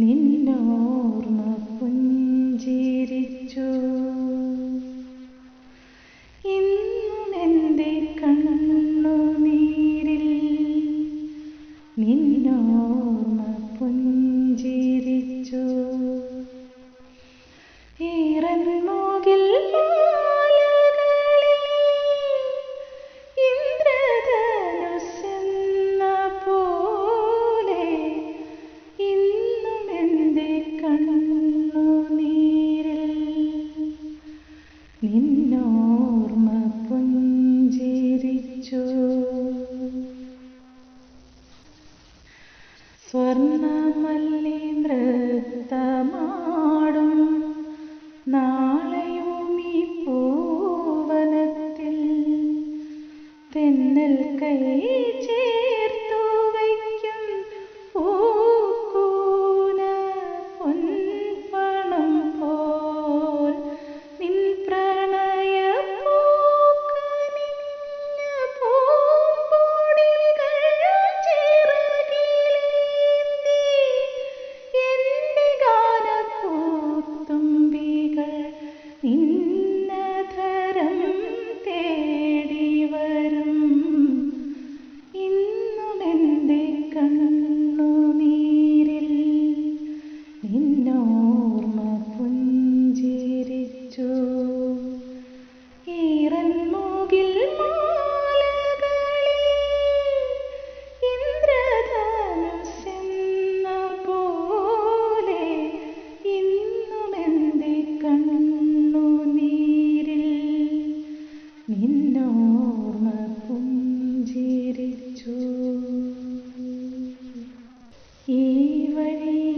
നിന്നോർമ്മ പുഞ്ചിരിച്ചു. ഇന്നുമെന്റെ കണ്ണു നീരിൽ നിന്നോർമ്മ പുഞ്ചിരിച്ചു. ഈ സ്വർണമല്ലി നൃത്തമാടും നാളെയും Swahili.